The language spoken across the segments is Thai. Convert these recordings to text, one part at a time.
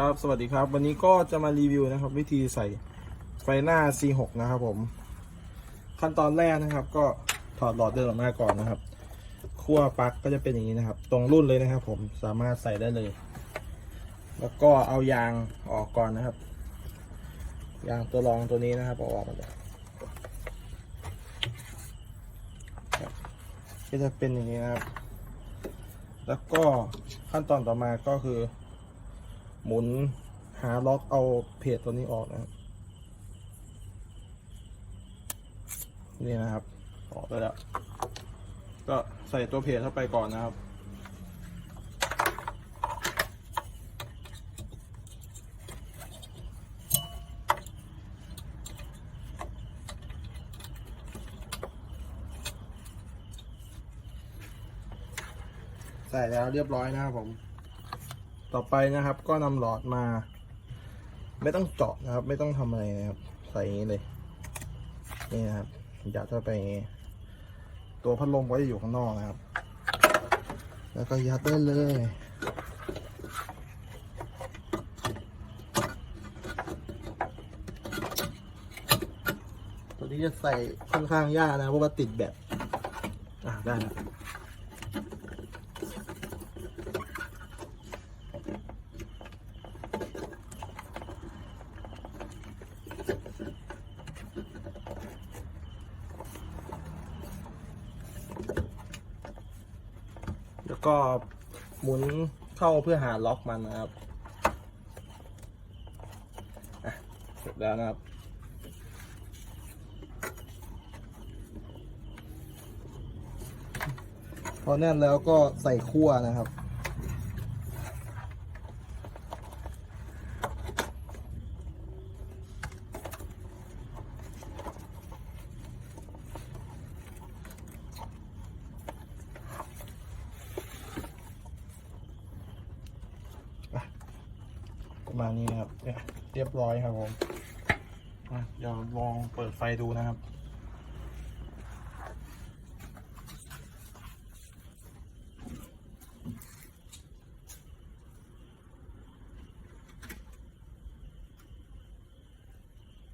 ครับ สวัสดีครับ วันนี้ก็จะมารีวิวนะครับ วิธีใส่ไฟหน้า C6 นะครับผม ขั้นตอนแรกนะครับ ก็ถอดหลอดเดินออกมาก่อนนะครับขั้วปลั๊กก็จะเป็นอย่างนี้นะครับ ตรงรุ่นเลยนะครับ ผมสามารถใส่ได้เลย แล้วก็เอายางออกก่อนนะครับ ยางตัวรองตัวนี้นะครับเอาออกมาเลยก็จะเป็นอย่างนี้นะครับ แล้วก็ขั้นตอนต่อมาก็คือ หมุนหาล็อกเอาเพจตัวนี้ออกนะครับนี่นะครับ ออกไปแล้ว ก็ใส่ตัวเพจเข้าไปก่อนนะครับ ใส่แล้วเรียบร้อยนะครับผม ต่อไปนะครับ ก็นำหลอดมา ไม่ต้องเจาะนะครับ ไม่ต้องทำอะไรนะครับ ใส่อย่างนี้เลย นี่นะครับยัดเข้าไปย่างนี้ตัวพัดลมก็จะอยู่ข้างนอกนะครับ แล้วก็ยัดได้เลยตัวนี้จะใส่ค่อนข้างยากนะเพราะว่าติดแบบอ่าได้แล้ ก็หมุนเข้าเพื่อหาล็อกมันนะครับเสร็จแล้วนะครับพอแน่นแล้วก็ใส่ขั้วนะครับ ประมาณนี้นะครับเนี่ยเรียบร้อยครับผมเดี๋ยวลองเปิดไฟดูนะครับ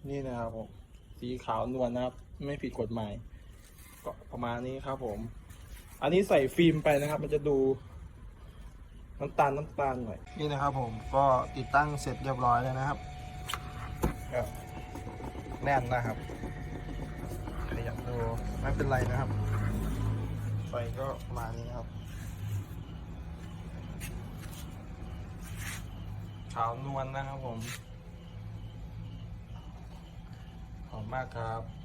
นี่นะครับผมสีขาวนวลนะครับ ไม่ผิดกฎหมายก็ประมาณนี้ครับผม อันนี้ใส่ฟิล์มไปนะครับ มันจะดู น้ำตาลน้ำตาลหน่อยนี่นะครับผมก็ติดตั้งเสร็จเรียบร้อยแล้วนะครับก็แน่นนะครับขยับดูไม่เป็นไรนะครับไฟก็ประมาณนี้นะครับขาวนวลนะครับผมขอบคุณมากครับ